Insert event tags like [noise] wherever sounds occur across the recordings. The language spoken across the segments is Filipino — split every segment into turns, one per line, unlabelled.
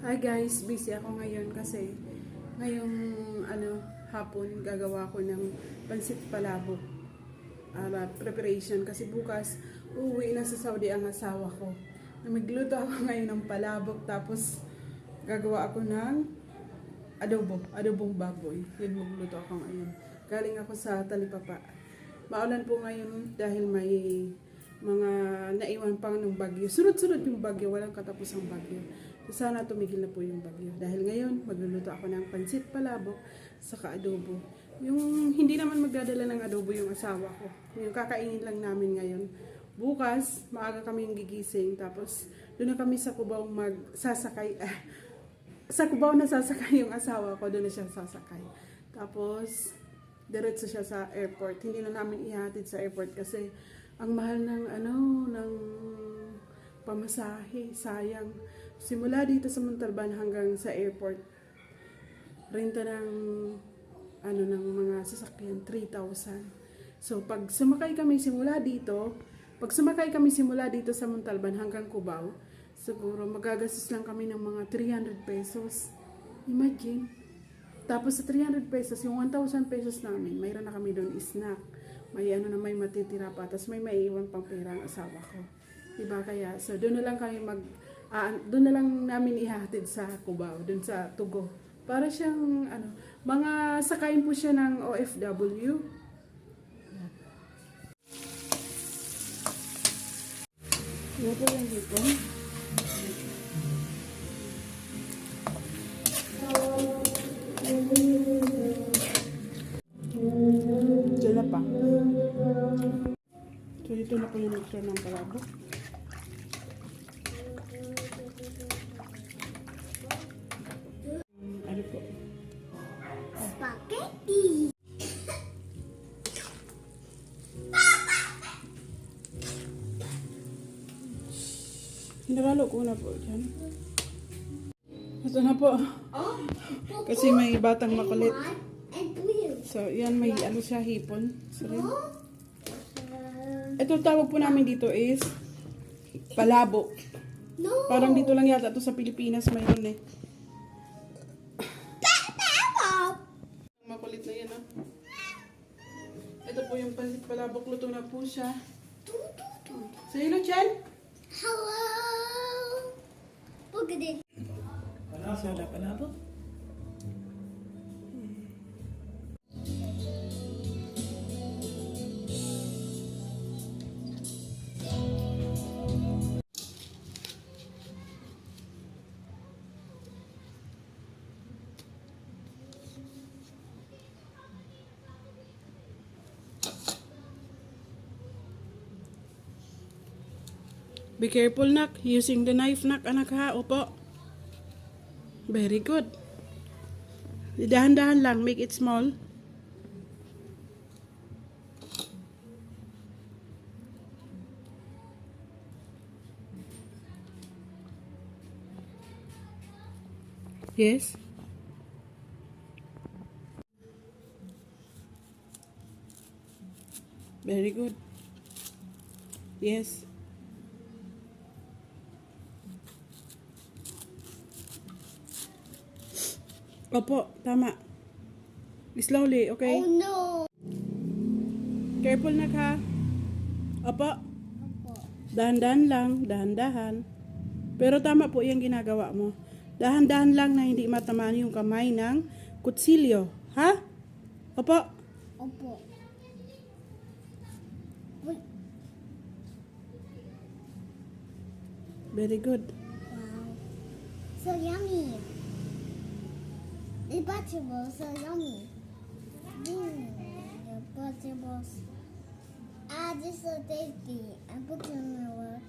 Hi guys, busy ako ngayon kasi ngayong ano hapon gagawa ko ng pansit palabok ah, preparation kasi bukas uuwi na sa Saudi ang asawa ko. Magluto ako [laughs] ngayon ng palabok tapos gagawa ako ng adobo, adobong baboy. Yun magluto ako ngayon. Galing ako sa Talipapa. Maulan po ngayon dahil may mga naiwan pang ng bagyo. Sunod-sunod yung bagyo, walang katapusang bagyo. Sana tumigil na po yung bagyo. Dahil ngayon, magluluto ako ng pansit palabok sa adobo. Yung hindi naman magdadala ng adobo yung asawa ko. Yung kakainin lang namin ngayon. Bukas, maaga kami yung gigising. Tapos, doon na kami sa Cubao magsasakay. Ah, sa Cubao na sasakay yung asawa ko, doon na siya sasakay. Tapos, diretso siya sa airport. Hindi na namin ihatid sa airport kasi ang mahal ng ano, ng pamasahe, sayang. Simula dito sa Montalban hanggang sa airport, renta ng ano ng mga sasakyan 3,000. So pag sumakay kami simula dito, pag sumakay kami simula dito sa Montalban hanggang Cubao, siguro magagastos lang kami ng mga 300 pesos. Imagine. Tapos sa 300 pesos, yung 1,000 pesos namin, mayroon na kami doon snack. May ano na may matitira pa, tapos may maiiwan pang pera ang asawa ko. Diba kaya? So doon na lang kami mag, ah, doon na lang namin ihatid sa Cubao, doon sa Tugo. Para siyang, ano, mga sakayin po siya ng OFW. Ano po yung hipon? Dala pa. So, dito na po yung mixture ng palabok. Hinaralo ko na po dyan. Ito na po. Kasi may batang makulit. So, yan may ano siya, hipon. Sorry. Ito tawag po namin dito is palabok.
no.
Parang dito lang yata to sa Pilipinas mayroon eh. Makulit na yan ah. Ito po yung pansit palabok. Luto na po siya. Say hello, Chen.
Hello. Look at it.
Be careful, nak. Using the knife, nak, anak ha. Opo. Very good. Dahan-dahan lang. Make it small. Yes. Very good. Yes. Opo, tama. Slowly, okay?
Oh no.
Careful na ka. Opo, dahan-dahan lang, dahan-dahan. Pero tama po yung ginagawa mo. Dahan-dahan lang na hindi matamaan yung kamay ng kutsilyo. Ha? Opo.
Opo.
Very good.
Wow. So yummy. The vegetables so yummy. Mm, the vegetables. Ah, this so tasty. I put it in my work.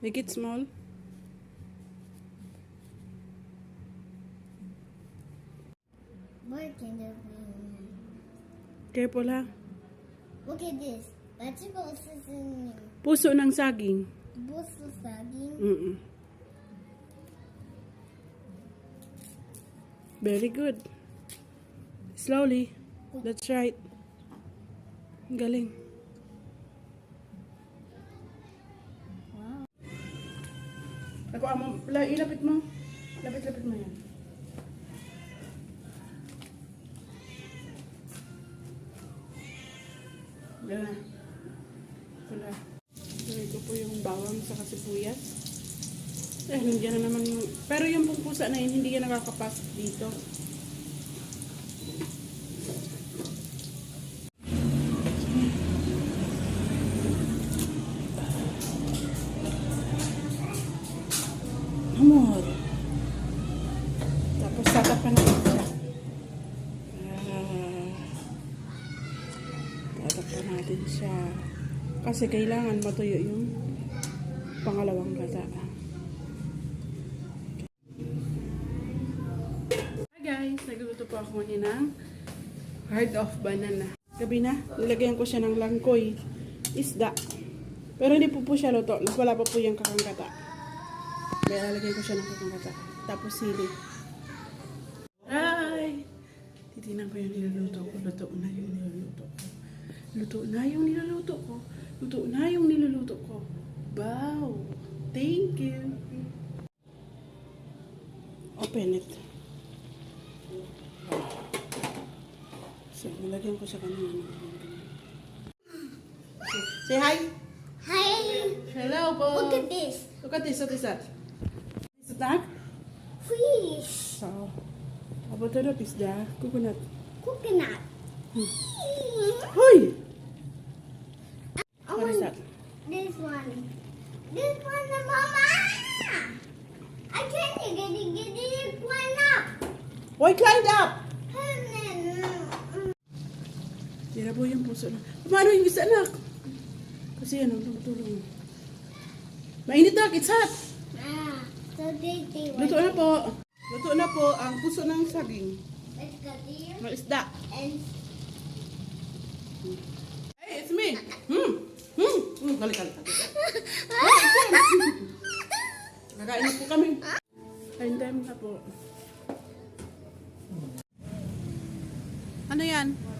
Make it small.
Work in the
Careful ha.
Look at this. Vegetables is in
Puso ng saging.
buso saging.
Mm Very good. Slowly. That's right. Galing. Wow. Ako, amo, la- ilapit mo. Lapit-lapit mo yan. Na. Wala. Tuloy ko po yung bawang sa kasibuyas. Eh, nandiyan na naman yung... Pero yung pong pusa na yun, hindi yan nakakapasok dito. Kasi kailangan matuyo yung pangalawang gata. Hi guys! Nagluluto po ako ngayon ng hard of banana. Gabi na, nilagyan ko siya ng langkoy. Isda. Pero hindi po po siya luto. Wala pa po yung kakangkata. Kaya lalagyan ko siya ng kakangkata. Tapos sili. Hi! Titignan ko yung niluluto ko. Luto na yung niluluto ko. Luto na yung niluluto ko. Luto na yung niluluto ko. Wow! Thank you! Open it. So, nilagyan ko siya kanina. Say hi!
Hi.
Hello po!
Look at this.
Look at this. What is that? Is it that?
Fish.
So, apa tu dah pizza? Coconut.
Coconut.
Hoy! What is
want
that?
this one. This one, the mama. I can't get it, get it one up.
Why climbed up? Po yung puso na. Paano yung isa anak? Kasi ano, tulong. Mainit na, it's hot.
Ah, so
Luto na po. Luto na po ang puso ng saging.
Let's go here
Ng isda.
and
Hey, it's me. Hmm. Kali. Kakain na po kami. Kain time na po. Ano yan?